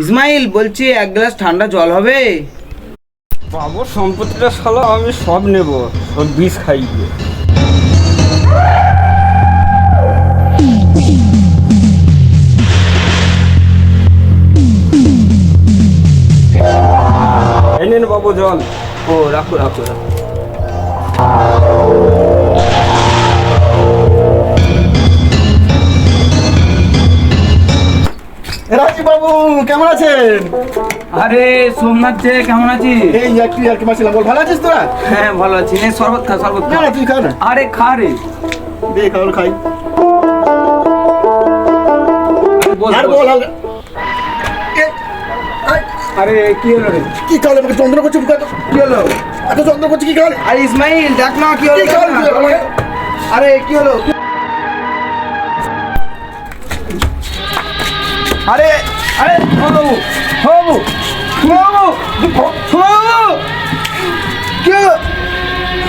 ইসমাইল বলছি এক গ্লাস ঠান্ডা জল হবে। বাবুর সম্পত্তিটা শালা, আমি সব নেব। সব বিষ এই নিন বাবু জল। ও, রাখো রাখো রাখো। রাজীব বাবু কেমন আছেন? আরে সোমনাথ যে কেমন আছিস? এই একটু আর কি মাছিলাম বল ভালো আছিস তোরা? হ্যাঁ ভালো আছি। নে শরবত খা শরবত খা। তুই খা না। আরে খা রে। দে খাবার খাই। বল, আর বল। আর- কি হলো রে? কি খাওয়ালে? আমাকে চন্দ্র করছে কি হলো? এত চন্দ্র করছে কি খাওয়ালে? আরে ইসমাইল দেখ না কি হলো কি? আরে কি হলো? আরে আরে বাবু বাবু বাবু বাবু কে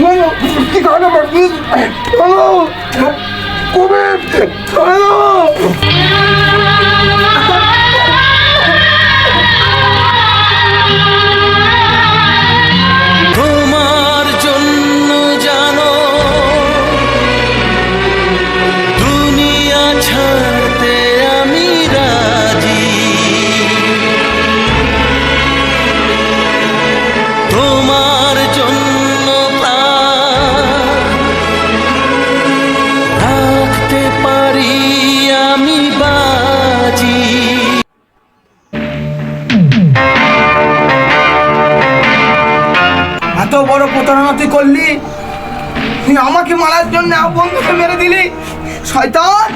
বাবু কি কারণে বাবু বাবু কবে বাবু বড় প্রতারণা তুই করলি। তুই আমাকে মারার জন্য বন্ধুকে মেরে দিলি। শয়তান!